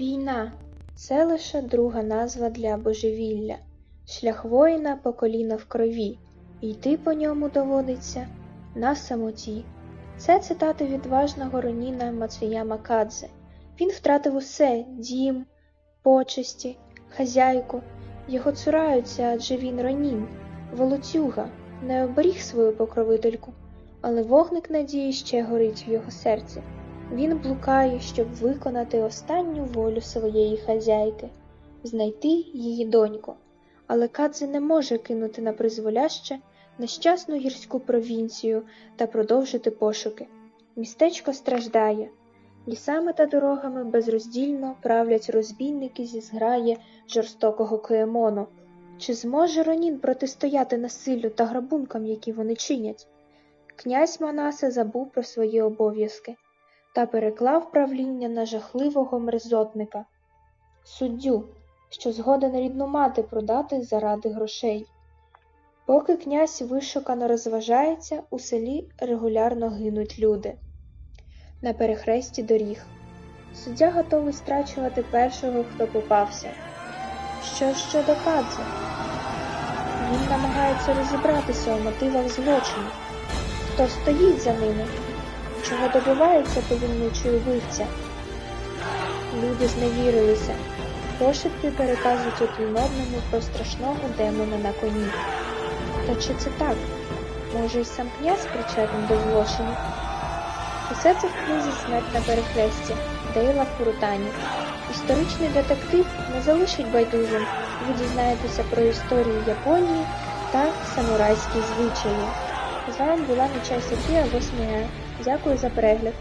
Війна це лише друга назва для божевілля, шлях воїна по коліна в крові, йти по ньому доводиться на самоті. Це цитати відважного Роніна Мацуяма Кадзе. Він втратив усе дім, почесті, хазяйку. Його цураються, адже він Ронін, волоцюга, не оберіг свою покровительку, але вогник надії ще горить в його серці. Він блукає, щоб виконати останню волю своєї хазяйки, знайти її доньку. Але Кадзе не може кинути на призволяще нещасну гірську провінцію та продовжити пошуки. Містечко страждає. Лісами та дорогами безроздільно правлять розбійники зі зграї жорстокого Коемону. Чи зможе Ронін протистояти насиллю та грабункам, які вони чинять? Князь Манасе забув про свої обов'язки та переклав правління на жахливого мерзотника, суддю, що згоден рідну мати продати заради грошей. Поки князь вишукано розважається, у селі регулярно гинуть люди. На перехресті доріг. Суддя готовий страчувати першого, хто попався. Що щодо Кадзе? Він намагається розібратися у мотивах злочину. Хто стоїть за ними? Чого добивається повільничий убивця? Люди зневірилися. Пошепки переказують один одному про страшного демона на коні. Та чи це так? Може, й сам князь причетний до злочину? Усе це в книзі Смерть на перехресті Дейла Фурутані. Історичний детектив не залишить байдужим. Ви дізнаєтеся про історію Японії та самурайські звичаї. З вами була Нечай Софія 8 Дякую за перегляд.